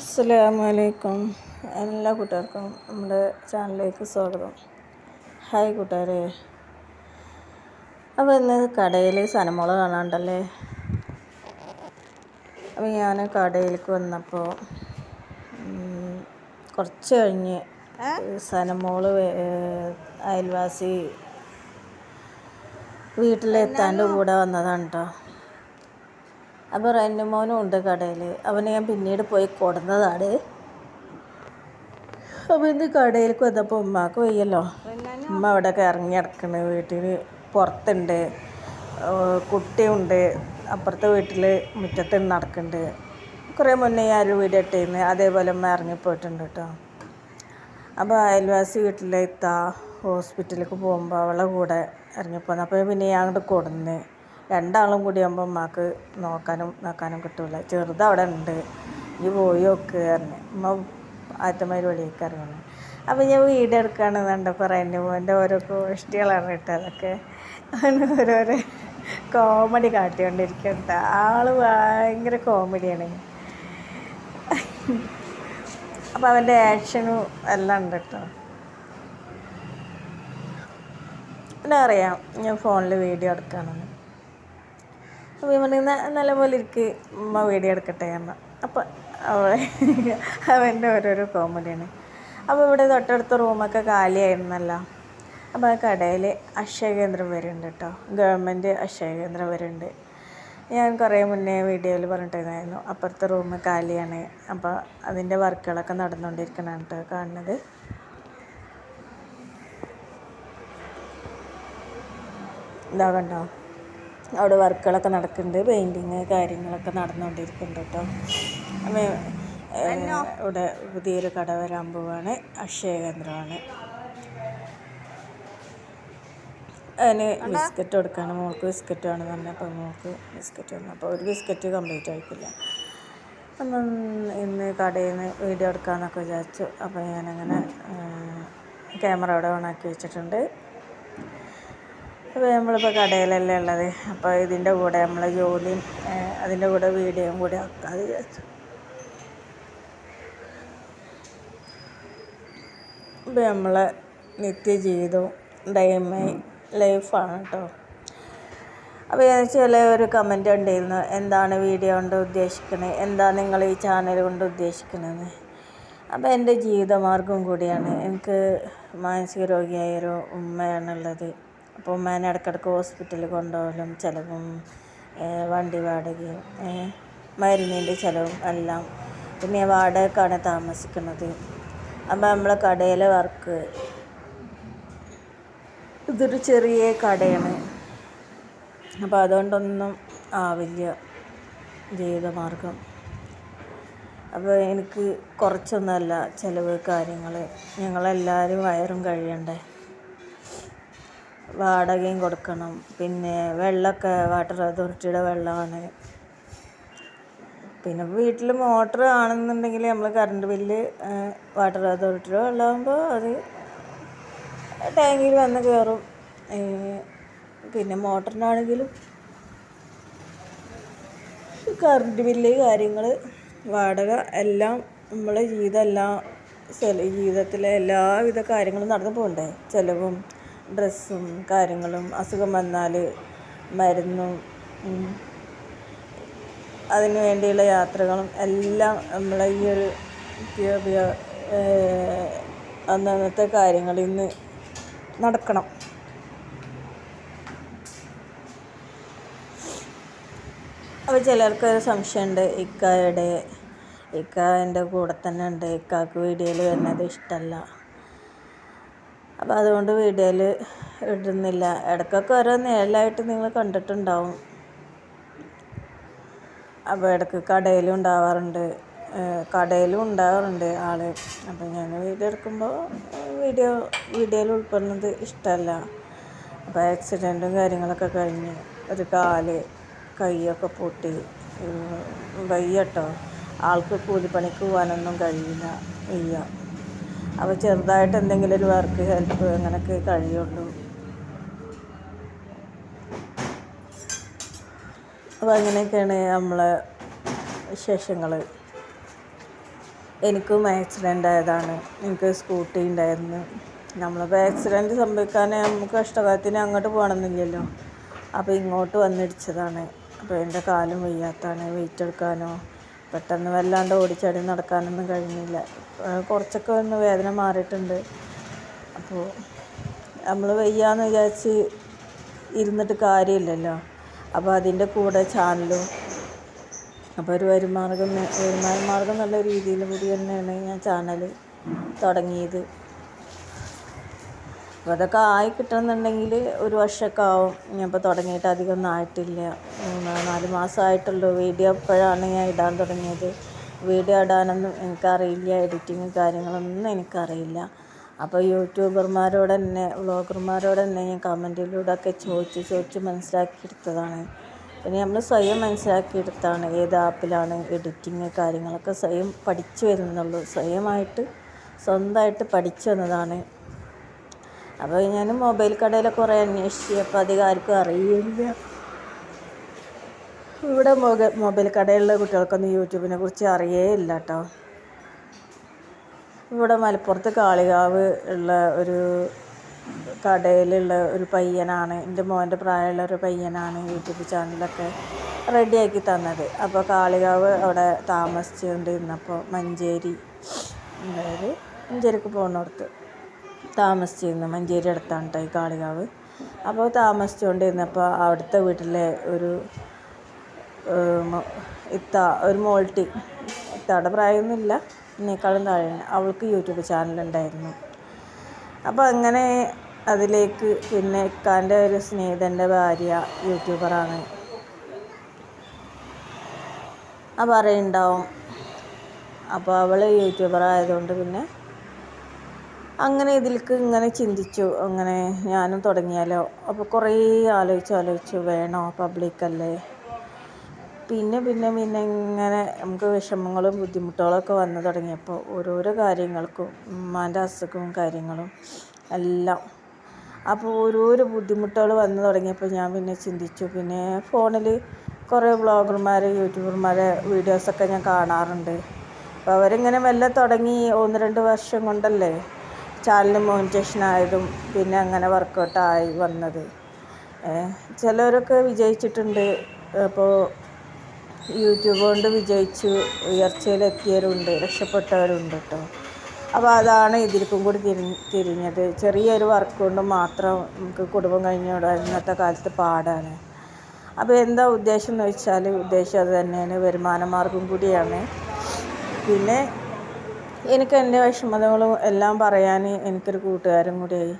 അസ്സലാമലൈക്കും എല്ലാ കൂട്ടുകാർക്കും നമ്മുടെ ചാനലിലേക്ക് സ്വാഗതം. ഹായ് കൂട്ടുകാരെ. അപ്പോൾ ഇന്ന് കടയിൽ സനമോള കാണാണ്ടല്ലേ അപ്പോൾ ഞാൻ കടയിലേക്ക് വന്നപ്പോൾ കുറച്ച് കഴിഞ്ഞ് സനമോൾ അയൽവാസി വീട്ടിലെത്താന്റെ കൂടെ വന്നതാണ് കേട്ടോ. അപ്പോൾ റെന്നുമോനും ഉണ്ട് കടയിൽ അവനെ ഞാൻ പിന്നീട് പോയി കൊടുന്നതാണ്. അപ്പോൾ ഇന്ന് കടയിലേക്ക് വന്നപ്പോൾ ഉമ്മാക്ക് വയ്യല്ലോ. ഉമ്മ അവിടെയൊക്കെ ഇറങ്ങി നടക്കണ്. വീട്ടിൽ പുറത്തുണ്ട്. കുട്ടിയുണ്ട്. അപ്പുറത്തെ വീട്ടിൽ മുറ്റത്ത് നടക്കുന്നുണ്ട് കുറേ മുന്നേ ഞാൻ ഒരു വീഡിയോ ഇട്ടിരുന്നു അതേപോലെ ഉമ്മ ഇറങ്ങിപ്പോയിട്ടുണ്ട് കേട്ടോ. അപ്പോൾ അയൽവാസി വീട്ടിലെത്താ. ഹോസ്പിറ്റലിലേക്ക് പോകുമ്പോൾ അവളെ കൂടെ ഇറങ്ങിപ്പോന്നു അപ്പോൾ പിന്നെ ഞാൻ അങ്ങോട്ട് കൊടുന്ന്. രണ്ടാളും കൂടി ആകുമ്പോൾ ഉമ്മാക്ക് നോക്കാനും നോക്കാനും കിട്ടൂല. ചെറുത് അവിടെ ഉണ്ട്. ഈ പോയി നോക്ക് പറഞ്ഞു. ഉമ്മ ആറ്റമാര് വെളിയിലേക്ക് ഇറങ്ങുന്നു. അപ്പോൾ ഞാൻ വീഡിയോ എടുക്കുകയാണ് കണ്ടപ്പോൾ റെന്നു മോന്റെ ഓരോ കോഷ്ടികളാണ് കേട്ടോ അതൊക്കെ. ഓരോരോ കോമഡി കാട്ടിക്കൊണ്ടിരിക്കുന്നുണ്ട്. ആൾ ഭയങ്കര കോമഡിയാണ് അപ്പോൾ അവന്റെ ആക്ഷനും എല്ലാം ഉണ്ട് കേട്ടോ. പിന്നെ അറിയാം ഞാൻ ഫോണിൽ വീഡിയോ എടുക്കുകയാണെന്ന് അപ്പോൾ ഇവന് നല്ലപോലെ ഇരിക്ക് ഉമ്മ വീഡിയോ എടുക്കട്ടെ എന്ന്. അപ്പം അവളെ അവന്റെ ഓരോരോ കോമഡിയാണ് അപ്പോൾ ഇവിടെ തൊട്ടടുത്ത റൂമൊക്കെ കാലിയായിരുന്നല്ലോ. അപ്പോൾ ആ കടയിൽ അക്ഷയ കേന്ദ്രം വരുന്നുണ്ട് കേട്ടോ. ഗവൺമെന്റ് അക്ഷയ കേന്ദ്രം വരുന്നുണ്ട് ഞാൻ കുറേ മുന്നേ വീഡിയോയിൽ പറഞ്ഞിട്ടുണ്ടായിരുന്നു. അപ്പുറത്തെ റൂം കാലിയാണ്. അപ്പോൾ അതിന്റെ വർക്കുകളൊക്കെ നടന്നുകൊണ്ടിരിക്കണം കേട്ടോ കാണുന്നത്. ഇതാ കണ്ടോ? അവിടെ വർക്കുകളൊക്കെ നടക്കുന്നുണ്ട് പെയിന്റിങ് കാര്യങ്ങളൊക്കെ നടന്നുകൊണ്ടിരിക്കുന്നുണ്ട് കേട്ടോ. ഇവിടെ പുതിയൊരു കട വരാൻ പോവാണ് അക്ഷയ കേന്ദ്രമാണ് അതിന് ബിസ്ക്കറ്റ് കൊടുക്കാണ് മോൾക്ക് ബിസ്ക്കറ്റ് വേണമെന്ന് അപ്പോൾ മോൾക്ക് ബിസ്ക്കറ്റ് വന്നു അപ്പോൾ ഒരു ബിസ്ക്കറ്റ് കംപ്ലീറ്റ് ആയിക്കില്ല അപ്പം ഇന്ന് കടയിൽ നിന്ന് വീഡിയോ എടുക്കാമെന്നൊക്കെ വിചാരിച്ചു. അപ്പോൾ ഞാനങ്ങനെ ക്യാമറ അവിടെ ഓണാക്കി വെച്ചിട്ടുണ്ട്. അപ്പോൾ നമ്മളിപ്പോൾ കടയിലല്ലേ ഉള്ളത്. അപ്പോൾ ഇതിന്റെ കൂടെ നമ്മളെ ജോലിയും അതിന്റെ കൂടെ വീഡിയോയും കൂടി ആക്കാമെന്ന് വിചാരിച്ചു. ഇപ്പോൾ നമ്മളെ നിത്യജീവിതവും ഡൈമൈ ലൈഫാണ് കേട്ടോ. അപ്പോൾ ചില ഒരു കമന്റ് ഉണ്ടായിരുന്നു എന്താണ് വീഡിയോ കൊണ്ട് ഉദ്ദേശിക്കുന്നത് എന്താണ് നിങ്ങൾ ഈ ചാനൽ കൊണ്ട് ഉദ്ദേശിക്കുന്നത് അപ്പോൾ എന്റെ ജീവിതമാർഗം കൂടിയാണ്. എനിക്ക് മാനസിക രോഗിയായൊരു ഉമ്മയാണുള്ളത്. അപ്പോൾ ഉമ്മേനെ ഇടയ്ക്കിടയ്ക്ക് ഹോസ്പിറ്റലിൽ കൊണ്ടുപോകലും ചിലവും വണ്ടി വാടകയും മരുന്നിന്റെ ചിലവും എല്ലാം. പിന്നെ വാടകക്കാണ് താമസിക്കുന്നത്. അപ്പോൾ നമ്മളെ കടയിലെ വർക്ക് ഇതൊരു ചെറിയ കടയാണ്. അപ്പോൾ അതുകൊണ്ടൊന്നും ആവില്ല ജീവിതമാർഗം അപ്പോൾ എനിക്ക് കുറച്ചൊന്നുമല്ല ചിലവ് കാര്യങ്ങൾ. ഞങ്ങളെല്ലാവരും വയറും കഴിയണ്ടേ വാടകയും കൊടുക്കണം. പിന്നെ വെള്ളമൊക്കെ വാട്ടർ അതോറിറ്റിയുടെ വെള്ളമാണ്. പിന്നെ വീട്ടിൽ മോട്ടർ ആണെന്നുണ്ടെങ്കിൽ നമ്മൾ കറണ്ട് ബില്ല് വാട്ടർ അതോറിറ്റിയുടെ വെള്ളമാകുമ്പോൾ അത് ടാങ്കിൽ വന്ന് കയറും പിന്നെ മോട്ടറിനാണെങ്കിലും കറണ്ട് ബില്ല് കാര്യങ്ങൾ വാടക എല്ലാം നമ്മളെ ജീവിതം എല്ലാം ജീവിതത്തിലെ എല്ലാവിധ കാര്യങ്ങളും നടന്നു പോകണ്ടേ? ചിലവും ഡ്രസ്സും കാര്യങ്ങളും അസുഖം വന്നാൽ മരുന്നും അതിന് വേണ്ടിയുള്ള യാത്രകളും എല്ലാം നമ്മളെ ഈ ഒരു അന്നന്നത്തെ കാര്യങ്ങളിൽ നിന്ന് നടക്കണം. അപ്പോൾ ചിലർക്ക് ഒരു സംശയമുണ്ട് ഇക്കായുടെ ഇക്ക എന്റെ കൂടെ തന്നെ ഉണ്ട് ഇക്കാക്ക് വീഡിയോയിൽ വരുന്നത് ഇഷ്ടമല്ല അപ്പോൾ അതുകൊണ്ട് വീഡിയോയിൽ ഇടുന്നില്ല. ഇടയ്ക്കൊക്കെ ഓരോ നിഴലായിട്ട് നിങ്ങൾ കണ്ടിട്ടുണ്ടാവും. അപ്പോൾ ഇടയ്ക്ക് കടയിലും ഉണ്ടാവാറുണ്ട്. കടയിലും ഉണ്ടാവാറുണ്ട് ആൾ അപ്പോൾ ഞാൻ വീഡിയോ എടുക്കുമ്പോൾ വീഡിയോ വീഡിയോയിൽ ഉൾപ്പെടുന്നത് ഇഷ്ടമല്ല. അപ്പോൾ ആക്സിഡന്റും കാര്യങ്ങളൊക്കെ കഴിഞ്ഞ് ഒരു കാൽ കൈയൊക്കെ പൊട്ടി. വയ്യട്ടോ ആൾക്ക് കൂലിപ്പണിക്ക് പോകാനൊന്നും കഴിയില്ല വയ്യ. അപ്പോൾ ചെറുതായിട്ട് എന്തെങ്കിലും ഒരു വർക്ക് ഹെൽപ്പ് അങ്ങനെയൊക്കെ കഴിയുള്ളൂ. അപ്പോൾ അങ്ങനെയൊക്കെയാണ് നമ്മളെ വിശേഷങ്ങൾ എനിക്കും ആക്സിഡന്റ് ആയതാണ്. എനിക്ക് സ്കൂട്ടി ഉണ്ടായിരുന്നു. നമ്മളിപ്പോൾ ആക്സിഡന്റ് സംഭവിക്കാൻ നമുക്ക് കഷ്ടകാലത്തിന് അങ്ങോട്ട് പോകണമെന്നില്ലല്ലോ അപ്പോൾ ഇങ്ങോട്ട് വന്നിടിച്ചതാണ്. അപ്പോൾ എന്റെ കാലും വയ്യാത്താണ് വെയിറ്റ് എടുക്കാനോ പെട്ടെന്ന് വല്ലാണ്ട് ഓടിച്ചാടി നടക്കാനൊന്നും കഴിഞ്ഞില്ല. കുറച്ചൊക്കെ ഒന്ന് വേദന മാറിയിട്ടുണ്ട്. അപ്പോൾ നമ്മൾ വയ്യാന്ന് വിചാരിച്ച് ഇരുന്നിട്ട് കാര്യമില്ലല്ലോ. അപ്പോൾ അതിന്റെ കൂടെ ചാനലും അപ്പോൾ ഒരു വരുമാർഗം വരുമാന മാർഗം എന്നുള്ള രീതിയിൽ കൂടി തന്നെയാണ് ഞാൻ ചാനൽ തുടങ്ങിയത്. അപ്പോൾ അതൊക്കെ ആയി കിട്ടണമെന്നുണ്ടെങ്കിൽ ഒരു വർഷമൊക്കെ ആവും. ഞാൻ ഇപ്പോൾ തുടങ്ങിയിട്ട് അധികം ഒന്നും ആയിട്ടില്ല നാല് മാസമായിട്ടുള്ളൂ വീഡിയോ ഇപ്പോഴാണ് ഞാൻ ഇടാൻ തുടങ്ങിയത്. വീഡിയോ ഇടാനൊന്നും എനിക്കറിയില്ല എഡിറ്റിങ് കാര്യങ്ങളൊന്നും എനിക്കറിയില്ല. അപ്പോൾ യൂട്യൂബർമാരോട് തന്നെ വ്ളോഗർമാരോട് തന്നെ ഞാൻ കമന്റിലൂടെ ഒക്കെ ചോദിച്ച് ചോദിച്ച് മനസ്സിലാക്കിയെടുത്തതാണ്. പിന്നെ നമ്മൾ സ്വയം മനസ്സിലാക്കിയെടുത്താണ് ഏത് ആപ്പിലാണ് എഡിറ്റിങ് കാര്യങ്ങളൊക്കെ സ്വയം പഠിച്ചു വരുന്നുള്ളൂ. സ്വയമായിട്ട് സ്വന്തമായിട്ട് പഠിച്ചു വന്നതാണ്. അപ്പോൾ ഞാൻ മൊബൈൽ കടയിലൊക്കെ കുറേ അന്വേഷിച്ചു അപ്പോൾ അധികം ആർക്കും അറിയില്ല. ഇവിടെ മൊബൈൽ കടയിലുള്ള കുട്ടികൾക്കൊന്നും യൂട്യൂബിനെ കുറിച്ച് അറിയേ ഇല്ല കേട്ടോ ഇവിടെ മലപ്പുറത്ത് കാളികാവ് ഉള്ള ഒരു കടയിലുള്ള ഒരു പയ്യനാണ് എന്റെ മോന്റെ പ്രായമുള്ള ഒരു പയ്യനാണ് യൂട്യൂബ് ചാനലൊക്കെ റെഡിയാക്കി തന്നത്. അപ്പോൾ കാളികാവ് അവിടെ താമസിച്ചുകൊണ്ടിരുന്നപ്പോൾ മഞ്ചേരി അതായത് മഞ്ചേരിക്ക് പോകുന്നിടത്ത് താമസിച്ചിരുന്നു മഞ്ചേരി അടുത്താണ് കേട്ടോ ഈ കാളികാവ്. അപ്പോൾ താമസിച്ചുകൊണ്ടിരുന്നപ്പോൾ അവിടുത്തെ വീട്ടിലെ ഒരു ഇത്ത ഒരു മോൾട്ടി ഇത്തയുടെ പ്രായമൊന്നുമില്ല എന്നേക്കാളും താഴെയാണ്. അവൾക്ക് യൂട്യൂബ് ചാനലുണ്ടായിരുന്നു. അപ്പോൾ അങ്ങനെ അതിലേക്ക് പിന്നെ ഇക്കാന്റെ ഒരു സ്നേഹിതന്റെ ഭാര്യ യൂട്യൂബറാണ്. ആ അറിയുണ്ടാവും അപ്പോൾ അവൾ യൂട്യൂബർ ആയതുകൊണ്ട് പിന്നെ അങ്ങനെ ഇതിലേക്ക് ഇങ്ങനെ ചിന്തിച്ചു അങ്ങനെ ഞാനും തുടങ്ങിയാലോ. അപ്പോൾ കുറേ ആലോചിച്ച് ആലോചിച്ചു വേണോ പബ്ലിക്കല്ലേ പിന്നെ പിന്നെ പിന്നെ ഇങ്ങനെ നമുക്ക് വിഷമങ്ങളും ബുദ്ധിമുട്ടുകളൊക്കെ വന്നു തുടങ്ങിയപ്പോൾ ഓരോരോ കാര്യങ്ങൾക്കും ഉമ്മാന്റെ അസുഖവും കാര്യങ്ങളും എല്ലാം. അപ്പോൾ ഓരോരോ ബുദ്ധിമുട്ടുകൾ വന്നു തുടങ്ങിയപ്പോൾ ഞാൻ പിന്നെ ചിന്തിച്ചു. പിന്നെ ഫോണിൽ കുറേ ബ്ലോഗർമാർ യൂട്യൂബർമാരെ വീഡിയോസൊക്കെ ഞാൻ കാണാറുണ്ട്. അപ്പോൾ അവരിങ്ങനെ മെല്ലെ തുടങ്ങി ഒന്ന് രണ്ട് വർഷം കൊണ്ടല്ലേ? ചാനൽ മോണിറ്റേഷൻ ആയതും പിന്നെ അങ്ങനെ വർക്കൗട്ടായി വന്നത്. ചിലരൊക്കെ വിജയിച്ചിട്ടുണ്ട്. അപ്പോൾ യൂട്യൂബ് കൊണ്ട് വിജയിച്ചു ഉയർച്ചയിലെത്തിയവരുണ്ട് രക്ഷപ്പെട്ടവരുണ്ട് കേട്ടോ അപ്പോൾ അതാണ് ഇതിൽക്കും കൂടി തിരി തിരിഞ്ഞത്. ചെറിയൊരു വർക്ക് കൊണ്ട് മാത്രം നമുക്ക് കുടുംബം കഴിഞ്ഞോടാൻ ഇന്നത്തെ കാലത്ത് പാടാണ്. അപ്പോൾ എന്താ ഉദ്ദേശം എന്ന് വെച്ചാൽ ഉദ്ദേശം അത് തന്നെയാണ്. വരുമാന മാർഗം കൂടിയാണ്. പിന്നെ എനിക്ക് എന്റെ വിഷമതകളും എല്ലാം പറയാൻ എനിക്കൊരു കൂട്ടുകാരും കൂടിയായി.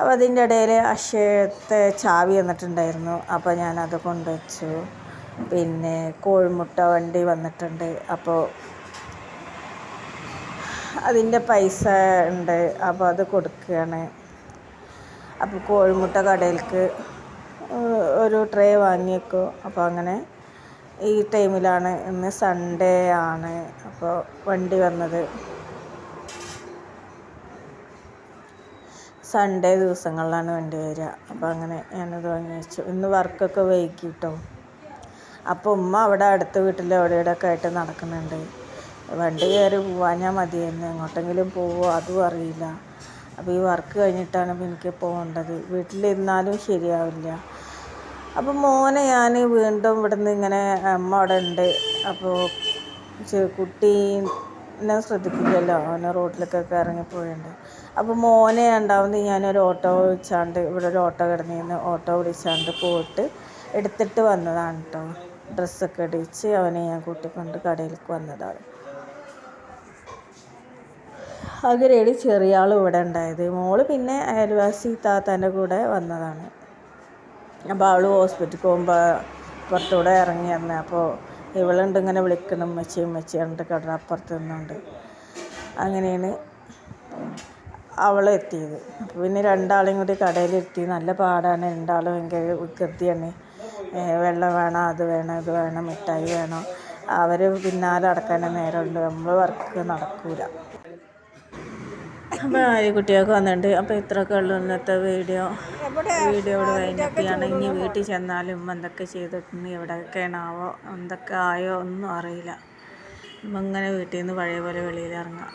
അപ്പോൾ അതിന്റെ ഇടയിൽ അക്ഷയത്തെ ചാവി വന്നിട്ടുണ്ടായിരുന്നു അപ്പോൾ ഞാൻ ഞാനത് കൊണ്ടുവച്ചു. പിന്നെ കോഴിമുട്ട വണ്ടി വന്നിട്ടുണ്ട്. അപ്പോൾ അതിന്റെ പൈസ ഉണ്ട്. അപ്പോൾ അത് കൊടുക്കുകയാണ്. അപ്പോൾ കോഴിമുട്ട കടയിലേക്ക് ഒരു ട്രേ വാങ്ങിയേക്കും. അപ്പോൾ അങ്ങനെ ഈ ടൈമിലാണ് ഇന്ന് സൺഡേ ആണ്. അപ്പോൾ വണ്ടി വന്നത് സൺഡേ ദിവസങ്ങളിലാണ് വണ്ടി വരിക. അപ്പോൾ അങ്ങനെ ഞാനത് വാങ്ങി വെച്ചു. ഇന്ന് വർക്കൊക്കെ വൈകിട്ടോ. അപ്പോൾ ഉമ്മ അവിടെ അടുത്ത വീട്ടിൽ അവിടെ ഇവിടെയൊക്കെ ആയിട്ട് നടക്കുന്നുണ്ട്. വണ്ടി കയറി പോവാഞ്ഞാൽ മതിയായിരുന്നു എങ്ങോട്ടെങ്കിലും പോവോ അതും അറിയില്ല. അപ്പോൾ ഈ വർക്ക് കഴിഞ്ഞിട്ടാണ് എനിക്ക് പോകേണ്ടത്. വീട്ടിലിരുന്നാലും ശരിയാവില്ല. അപ്പോൾ മോനെ ഞാൻ വീണ്ടും ഇവിടുന്ന് ഇങ്ങനെ അമ്മ അവിടെ ഉണ്ട്. അപ്പോൾ കുട്ടീനെ ശ്രദ്ധിക്കില്ലല്ലോ അവനെ റോഡിലേക്കൊക്കെ ഇറങ്ങിപ്പോയുണ്ട് അപ്പോൾ മോനെ ഉണ്ടാവുന്നത് ഞാനൊരു ഓട്ടോ വിളിച്ചാണ്ട് ഇവിടെ ഒരു ഓട്ടോ കിടന്നിരുന്നു. ഓട്ടോ വിളിച്ചാണ്ട് പോയിട്ട് എടുത്തിട്ട് വന്നതാണ് കേട്ടോ ഡ്രസ്സൊക്കെ അടിച്ച് അവനെ ഞാൻ കൂട്ടിക്കൊണ്ട് കടയിലേക്ക് വന്നതാണ്. അങ്ങനെയാണ് ചെറിയ ആൾ ഇവിടെ ഉണ്ടായത്. മോൾ പിന്നെ അയൽവാസി താത്താന്റെ കൂടെ വന്നതാണ്. അപ്പോൾ അവൾ ഹോസ്പിറ്റലിൽ പോകുമ്പോൾ പുറത്തൂടെ ഇറങ്ങി വന്നത് അപ്പോൾ ഇവളുണ്ട് ഇങ്ങനെ വിളിക്കണം മെച്ചി മെച്ചി പറഞ്ഞിട്ട് കട അപ്പുറത്ത് നിന്നുണ്ട്. അങ്ങനെയാണ് അവൾ എത്തിയത്. അപ്പോൾ പിന്നെ രണ്ടാളെയും കൂടി കടയിലെത്തി നല്ല പാടാണ്. രണ്ടാളും ഭയങ്കര വികൃതിയാണ്. വെള്ളം വേണം അത് വേണം ഇത് വേണം മിഠായി വേണം. അവർ പിന്നാലെ അടക്കാനേ നേരമുള്ളൂ. നമ്മൾ വർക്ക് നടക്കൂല. അപ്പോൾ കുട്ടികൾക്ക് വന്നിട്ടുണ്ട്. അപ്പോൾ ഇത്രയൊക്കെ ഉള്ളു ഇന്നത്തെ വീഡിയോ. വീഡിയോ ഇവിടെ കഴിഞ്ഞൊക്കെയാണ്. ഇനി വീട്ടിൽ ചെന്നാലും എന്തൊക്കെ ചെയ്തിട്ടുണ്ട് എവിടെയൊക്കെയാണാവോ എന്തൊക്കെ ആയോ ഒന്നും അറിയില്ല. അപ്പം ഇങ്ങനെ വീട്ടിൽ നിന്ന് പഴയ പോലെ വെളിയിൽ ഇറങ്ങാം